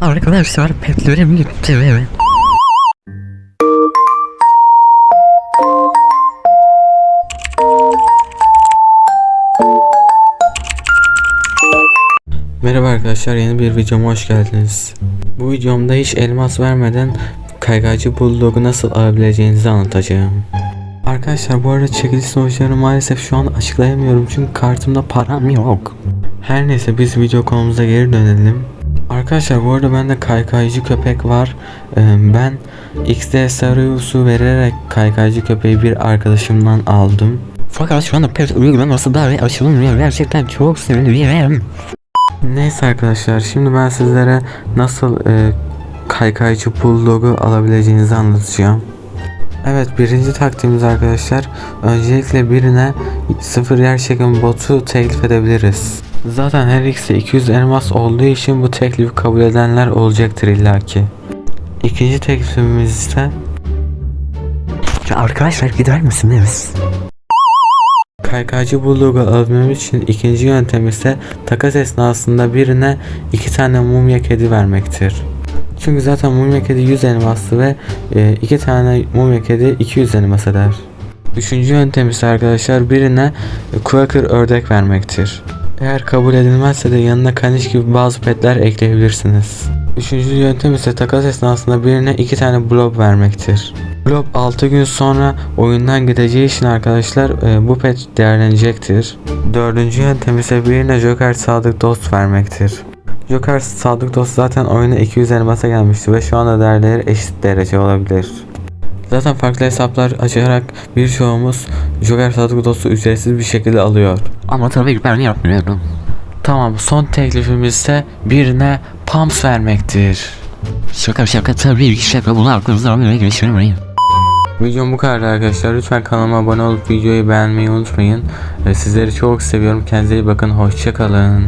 Arkadaşlar petlerim gitti ve Merhaba arkadaşlar yeni bir videoma hoş geldiniz. Bu videomda hiç elmas vermeden kaygacı bulldog'u nasıl alabileceğinizi anlatacağım. Arkadaşlar bu arada çekiliş sonuçlarını maalesef şu an açıklayamıyorum çünkü kartımda param yok. Her neyse biz video konumuza geri dönelim. Arkadaşlar bu arada bende kaykaycı köpek var. Ee, Ben XD Sarıyus'u vererek kaykaycı köpeği bir arkadaşımdan aldım. Fakat şu anda pet uygulaması da ve açılmıyor gerçekten çok seviniyorum. Neyse arkadaşlar şimdi ben sizlere nasıl e, kaykaycı bulldog'u alabileceğinizi anlatacağım. Evet birinci taktiğimiz arkadaşlar öncelikle birine sıfır yer çekim botu teklif edebiliriz. Zaten her ikisi 200 elmas olduğu için bu teklifi kabul edenler olacaktır illaki. İkinci teklifimiz ise Ya Arkadaşlar gider misiniz? Kaykaycı bulldog'u alabilmemiz için ikinci yöntem ise takas esnasında birine iki tane mumya kedi vermektir. Çünkü zaten mumya kedi 100 elmaslı ve e, iki tane mumya kedi 200 elmas eder. Üçüncü yöntem ise arkadaşlar birine Quaker ördek vermektir. Eğer kabul edilmezse de yanına kaniş gibi bazı petler ekleyebilirsiniz. Üçüncü yöntem ise takas esnasında birine iki tane blob vermektir. Blob 6 gün sonra oyundan gideceği için arkadaşlar e, bu pet değerlenecektir. Dördüncü yöntem ise birine Joker Sadık Dost vermektir. Joker Sadık Dost zaten oyuna 200 elmasa gelmişti ve şu anda değerleri eşit derece olabilir. Zaten farklı hesaplar açarak birçoğumuz Joker Sadık Dost'u ücretsiz bir şekilde alıyor. Ama tabii ben yapmıyorum. Tamam son teklifimiz ise birine Pumps vermektir. Şaka şaka tabii ki şaka bunu aklınızdan bile geçirmeyin. Videom bu kadar arkadaşlar. Lütfen kanalıma abone olup videoyu beğenmeyi unutmayın. Sizleri çok seviyorum. Kendinize iyi bakın. Hoşçakalın.